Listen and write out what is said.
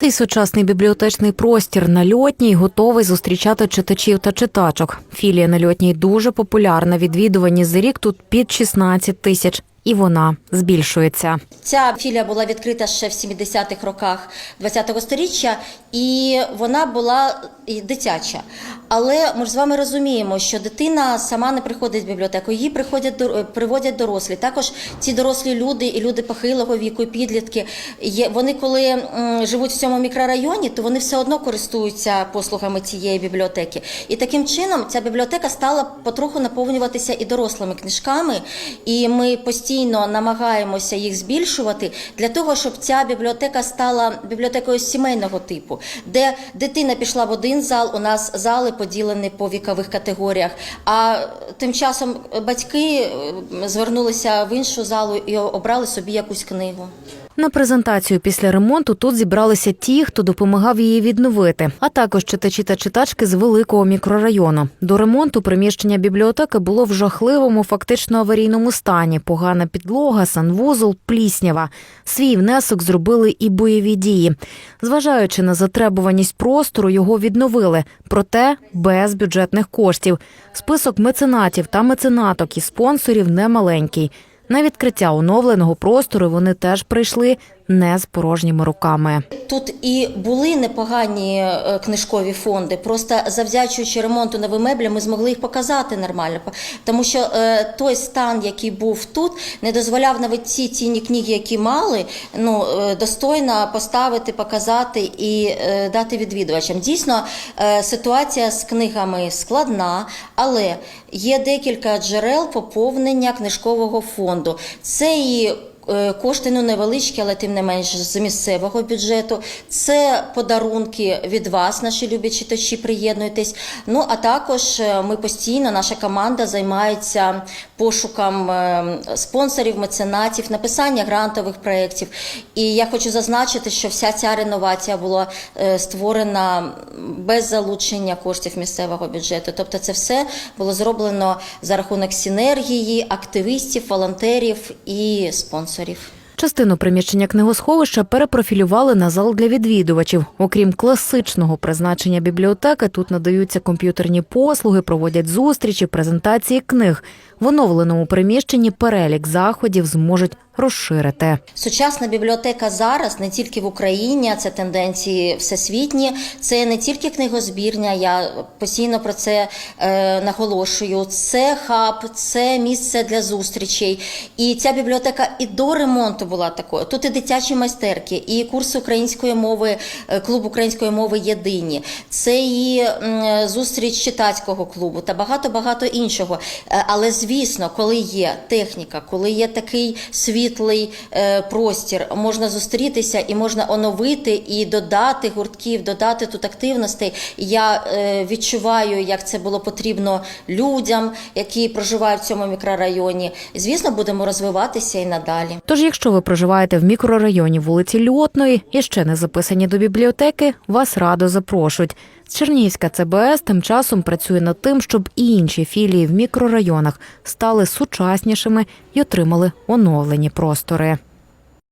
Цей сучасний бібліотечний простір на льотній готовий зустрічати читачів та читачок. Філія на льотній дуже популярна. Відвідувані за рік тут під 16 тисяч, і вона збільшується. Ця філія була відкрита ще в 70-х роках ХХ століття, і вона була дитяча. Але ми ж з вами розуміємо, що дитина сама не приходить в бібліотеку, її приходять до- приводять дорослі. Також ці дорослі люди і люди похилого віку, підлітки. Є вони, коли живуть в цьому мікрорайоні, то вони все одно користуються послугами цієї бібліотеки. І таким чином ця бібліотека стала потроху наповнюватися і дорослими книжками, і ми постійно намагаємося їх збільшувати для того, щоб ця бібліотека стала бібліотекою сімейного типу, де дитина пішла в один зал, у нас зали поділені по вікових категоріях. А тим часом батьки е, звернулися в іншу залу і обрали собі якусь книгу. На презентацію після ремонту тут зібралися ті, хто допомагав її відновити, а також читачі та читачки з великого мікрорайону. До ремонту приміщення бібліотеки було в жахливому, фактично аварійному стані. Погана підлога, санвузол, пліснява. Свій внесок зробили і бойові дії. Зважаючи на затребуваність простору, його відновили, проте без бюджетних коштів. Список меценатів та меценаток і спонсорів немаленький. На відкриття оновленого простору вони теж прийшли не з порожніми руками. Тут і були непогані е, книжкові фонди. Просто завдячуючи ремонту новим меблям, ми змогли їх показати нормально. Тому що е, той стан, який був тут, не дозволяв навіть ці цінні книги, які мали, ну е, достойно поставити, показати і дати відвідувачам. Дійсно, ситуація з книгами складна, але є декілька джерел поповнення книжкового фонду. Це і Кошти ну невеличкі, але тим не менш з місцевого бюджету. Це подарунки від вас, наші любі читачі, приєднуйтесь. Ну а також е, ми постійно, наша команда займається пошуком е, спонсорів, меценатів, написання грантових проєктів. І я хочу зазначити, що вся ця реновація була е, створена без залучення коштів місцевого бюджету. Тобто, це все було зроблено за рахунок синергії, активістів, волонтерів і спонсорів спонсорів. Частину приміщення книгосховища перепрофілювали на зал для відвідувачів. Окрім класичного призначення бібліотеки, тут надаються комп'ютерні послуги, проводять зустрічі, презентації книг. В оновленому приміщенні перелік заходів зможуть розширити. Сучасна бібліотека зараз не тільки в Україні, а це тенденції всесвітні. Це не тільки книгозбірня. Я постійно про це е, наголошую. Це хаб, це місце для зустрічей. І ця бібліотека і до ремонту була такою. Тут і дитячі майстерки, і курси української мови, е, клуб української мови єдині. Це і зустріч читацького клубу та багато багато іншого. Е, Але звісно, коли є техніка, коли є такий світлий е, простір, можна зустрітися і можна оновити і додати гуртків, додати тут активностей. Я відчуваю, як це було потрібно людям, які проживають в цьому мікрорайоні. Звісно, будемо розвиватися і надалі. Тож, якщо проживаєте в мікрорайоні вулиці Льотної і ще не записані до бібліотеки, вас радо запрошують. Чернігівська ЦБС тим часом працює над тим, щоб і інші філії в мікрорайонах стали сучаснішими і отримали оновлені простори.